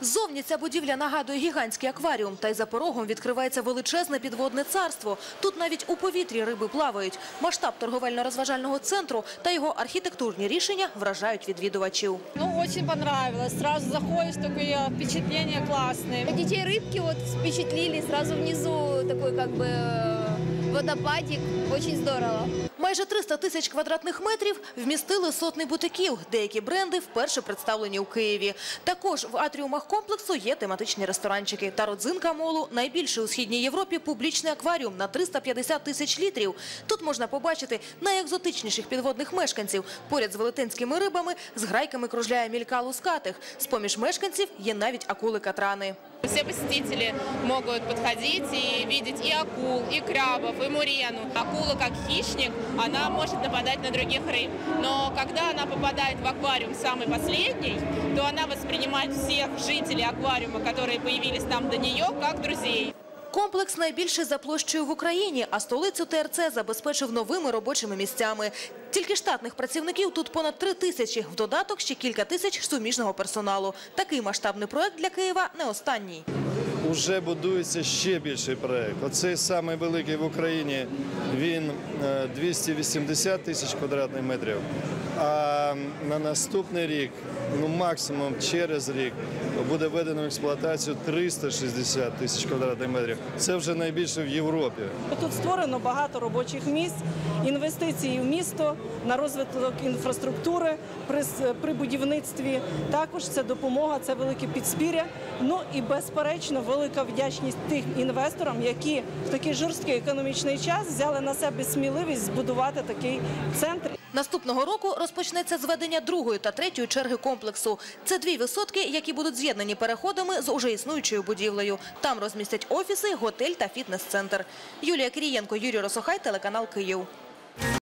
Ззовні ця будівля нагадує гігантський акваріум, та й за порогом відкривається величезне підводне царство. Тут навіть у повітрі риби плавають. Масштаб торговельно-розважального центру та його архітектурні рішення вражають відвідувачів. Ну, очень понравилось. Сразу заходишь, такое впечатление классные. Детей рыбки вот впечатлили, сразу внизу такой как бы э, водопадик, очень здорово. Майже 300 тисяч квадратних метрів вмістили сотни бутиків. Деякі бренди вперше представлені у Києві. Також в атріумах комплексу є тематичні ресторанчики. Та родзинка молу – найбільший у Східній Європі публічний акваріум на 350 тисяч літрів. Тут можна побачити найекзотичніших підводних мешканців. Поряд з велетенськими рибами з грайками кружляє мілька лускатих. З-поміж мешканців є навіть акули-катрани. Все посетители могут подходить и видеть и акул, и крабов, и мурену. Акула, как хищник, она может нападать на других рыб. Но когда она попадает в аквариум самый последний, то она воспринимает всех жителей аквариума, которые появились там до нее, как друзей. Комплекс найбільший за площею в Україні, а столицю ТРЦ забезпечив новими робочими місцями. Тільки штатних працівників тут понад три тисячі. В додаток ще кілька тисяч суміжного персоналу. Такий масштабний проект для Києва не останній. Уже будується ще більший проект. Оцей самий великий в Україні. Він е, 280 тисяч квадратних метрів. А на наступний рік, ну максимум через рік, буде введено в експлуатацію 360 тисяч квадратних метрів. Це вже найбільше в Європі. Тут створено багато робочих місць, інвестиції в місто, на розвиток інфраструктури при, при будівництві. Також це допомога, це велике підспір'я. Ну і безперечно, велика вдячність тим інвесторам, які в такий жорсткий економічний час взяли на себе сміливість збудувати такий центр. Наступного року розпочнеться зведення другої та третьої черги комплексу. Це дві висотки, які будуть з'єднані переходами з уже існуючою будівлею. Там розмістять офіси, готель та фітнес-центр. Юлія Кирієнко, Юрій Росохай, телеканал Київ.